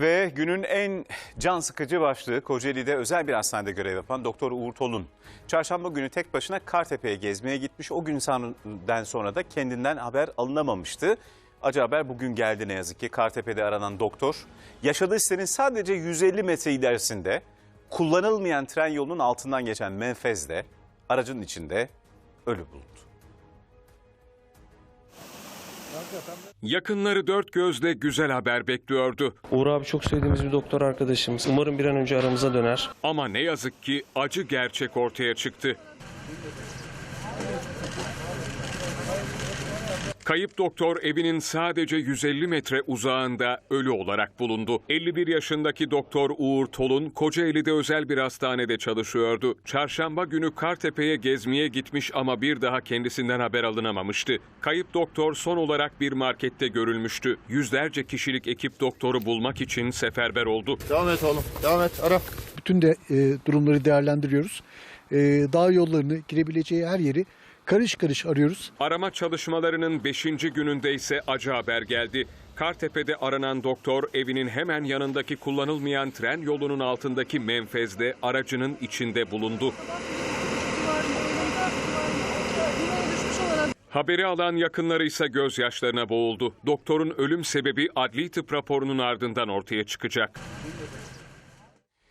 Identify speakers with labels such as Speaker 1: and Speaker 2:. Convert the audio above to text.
Speaker 1: Ve günün en can sıkıcı başlığı Kocaeli'de özel bir hastanede görev yapan Doktor Uğur Tolun. Çarşamba günü tek başına Kartepe'ye gezmeye gitmiş. O günden sonra da kendinden haber alınamamıştı. Acı haber bugün geldi ne yazık ki. Kartepe'de aranan doktor yaşadığı sitenin sadece 150 metre ilerisinde kullanılmayan tren yolunun altından geçen menfezde aracın içinde ölü bulundu.
Speaker 2: Yakınları dört gözle güzel haber bekliyordu.
Speaker 3: Uğur abi çok sevdiğimiz bir doktor arkadaşımız. Umarım bir an önce aramıza döner.
Speaker 2: Ama ne yazık ki acı gerçek ortaya çıktı. Kayıp doktor evinin sadece 150 metre uzağında ölü olarak bulundu. 51 yaşındaki doktor Uğur Tolun Kocaeli'de özel bir hastanede çalışıyordu. Çarşamba günü Kartepe'ye gezmeye gitmiş ama bir daha kendisinden haber alınamamıştı. Kayıp doktor son olarak bir markette görülmüştü. Yüzlerce kişilik ekip doktoru bulmak için seferber oldu.
Speaker 4: Devam et oğlum. Devam et. Ara.
Speaker 5: Bütün de e, durumları değerlendiriyoruz. E, dağ yollarını, girebileceği her yeri karış karış arıyoruz.
Speaker 2: Arama çalışmalarının 5. gününde ise acı haber geldi. Kartepe'de aranan doktor evinin hemen yanındaki kullanılmayan tren yolunun altındaki menfezde aracının içinde bulundu. Haberi alan yakınları ise gözyaşlarına boğuldu. Doktorun ölüm sebebi adli tıp raporunun ardından ortaya çıkacak.